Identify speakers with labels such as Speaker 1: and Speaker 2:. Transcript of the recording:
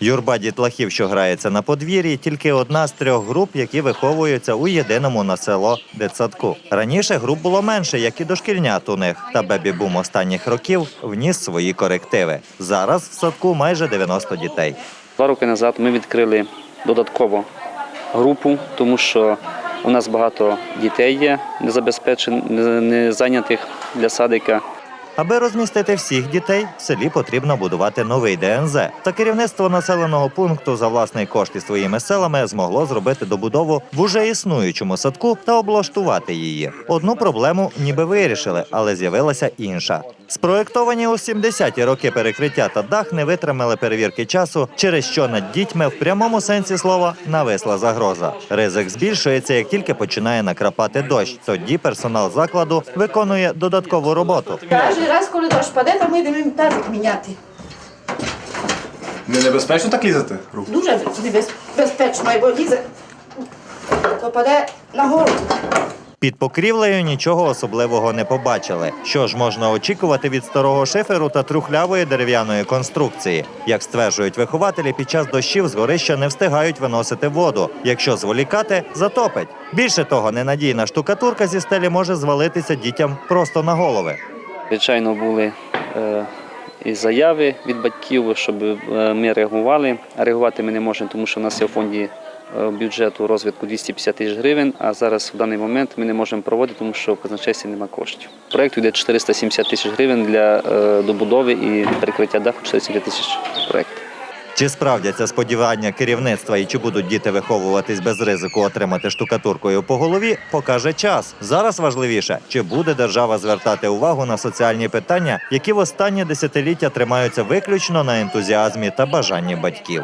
Speaker 1: Юрба дітлахів, що грається на подвір'ї, тільки одна з трьох груп, які виховуються у єдиному на село дитсадку. Раніше груп було менше, як і дошкільнят у них. Та бебі-бум останніх років вніс свої корективи. Зараз в садку майже 90 дітей.
Speaker 2: Два роки назад ми відкрили додатково групу, тому що у нас багато дітей є незабезпечених, не зайнятих для садика.
Speaker 1: Аби розмістити всіх дітей, в селі потрібно будувати новий ДНЗ. Та керівництво населеного пункту за власний кошт і своїми селами змогло зробити добудову в уже існуючому садку та облаштувати її. Одну проблему ніби вирішили, але з'явилася інша. Спроєктовані у 70-ті роки перекриття та дах не витримали перевірки часу, через що над дітьми в прямому сенсі слова нависла загроза. Ризик збільшується, як тільки починає накрапати дощ. Тоді персонал закладу виконує додаткову роботу.
Speaker 3: Кожен раз, коли дощ паде, то ми йдемо тазик міняти.
Speaker 4: Не небезпечно так лізати? Руку?
Speaker 3: Дуже небез- безпечно, бо лізе, то паде на голову.
Speaker 1: Під покрівлею нічого особливого не побачили. Що ж можна очікувати від старого шиферу та трухлявої дерев'яної конструкції? Як стверджують вихователі, під час дощів з горища не встигають виносити воду. Якщо зволікати, затопить. Більше того, ненадійна штукатурка зі стелі може звалитися дітям просто на голови.
Speaker 2: Звичайно, були е, і заяви від батьків, щоб е, ми реагували. А реагувати ми не можемо, тому що в нас є в фонді бюджету розвитку 250 тисяч гривень, а зараз в даний момент ми не можемо проводити, тому що в казначействі немає коштів. Проєкту йде 470 тисяч гривень для е, добудови і перекриття даху 470 тисяч проєкту.
Speaker 1: Чи справдяться сподівання керівництва і чи будуть діти виховуватись без ризику отримати штукатуркою по голові, покаже час. Зараз важливіше, чи буде держава звертати увагу на соціальні питання, які в останні десятиліття тримаються виключно на ентузіазмі та бажанні батьків.